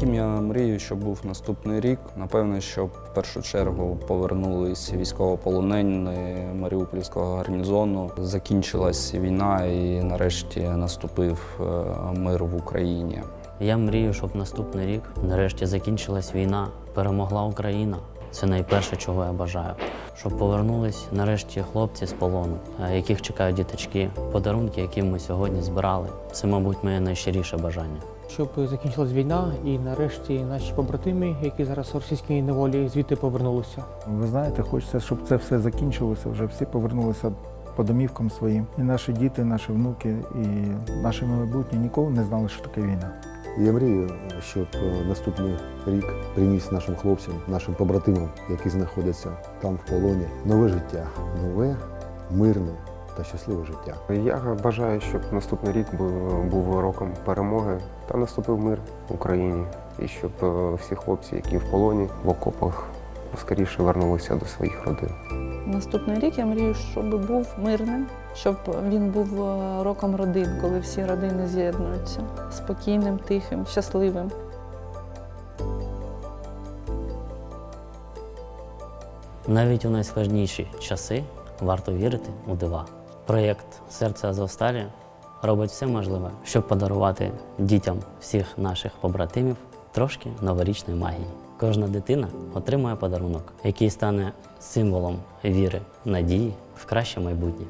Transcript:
Яким я мрію, щоб був наступний рік? Напевно, щоб в першу чергу повернулись військовополонені Маріупольського гарнізону. Закінчилась війна і нарешті наступив е, мир в Україні. Я мрію, щоб наступний рік нарешті закінчилась війна, перемогла Україна. Це найперше, чого я бажаю. Щоб повернулись нарешті хлопці з полону, е, яких чекають діточки, подарунки, які ми сьогодні збирали. Це, мабуть, моє найщиріше бажання. щоб закінчилась війна і нарешті наші побратими, які зараз у російській неволі, звідти повернулися. Ви знаєте, хочеться, щоб це все закінчилося, вже всі повернулися по домівкам своїм. І наші діти, наші внуки, і наше майбутнє ніколи не знали, що таке війна. Я мрію, щоб е, наступний рік приніс нашим хлопцям, нашим побратимам, які знаходяться там в полоні, нове життя, нове, мирне та щасливе життя. Я бажаю, щоб наступний рік був, був роком перемоги та наступив мир в Україні. І щоб е, всі хлопці, які в полоні, в окопах, скоріше вернулися до своїх родин. Наступний рік я мрію, щоб був мирним, щоб він був е, роком родин, коли всі родини з'єднуються спокійним, тихим, щасливим. Навіть у найскладніші часи варто вірити у дива. Проєкт Серце Азовсталі робить все можливе, щоб подарувати дітям всіх наших побратимів трошки новорічної магії. Кожна дитина отримує подарунок, який стане символом віри, надії в краще майбутнє.